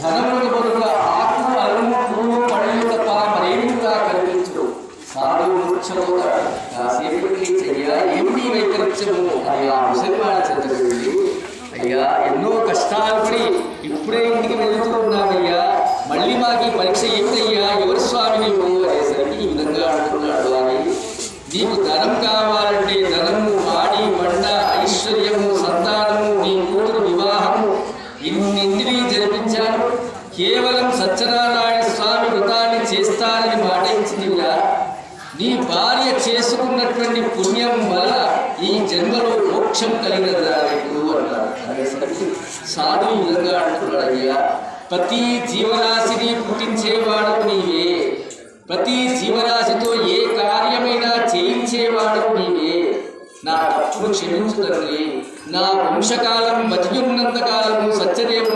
ధనములకు బదులుగా ఆత్మ అలము పువ్వు పళ్ళు తప్ప మరేమీ కూడా కనిపించదు సాధు కాసేపటికి చెయ్య ఏమిటి వైపరీత్యము? అయ్యా ముసలిమాన ముసలివాడు అయ్యా ఎన్నో కష్టాలు పడి ఇప్పుడే ఇంటికి వెళ్తున్నామయ్యా మళ్ళీ మాకు ఈ పరీక్ష ఏమిటయ్యా? ఎవరి స్వామి నీవు అనేసరికి ఈ విధంగా అంటున్నాడు అని నీకు ధనం కావాలంటే ధనము వాడి మండ ఐశ్వర్యము సంతానము నీ కూతురు వివాహము ఇన్ని కేవలం సత్యనారాయణ స్వామి వ్రతాన్ని చేస్తానని మాట ఇచ్చిందిగా నీ భార్య చేసుకున్నటువంటి పుణ్యం వల్ల ఈ జన్మలో మోక్షం కలిగినదా నీకు అన్నారు సాధువు విధంగా అంటున్నాడు అయ్యా ప్రతి జీవరాశిని పుట్టించేవాడు నీవే ప్రతి జీవరాశితో ఏ కార్యమైనా చేయించేవాడు నీవే. నా తప్పును క్షమించు నా వంశకాలం బతికున్నంత కాలం సత్యదేవుడు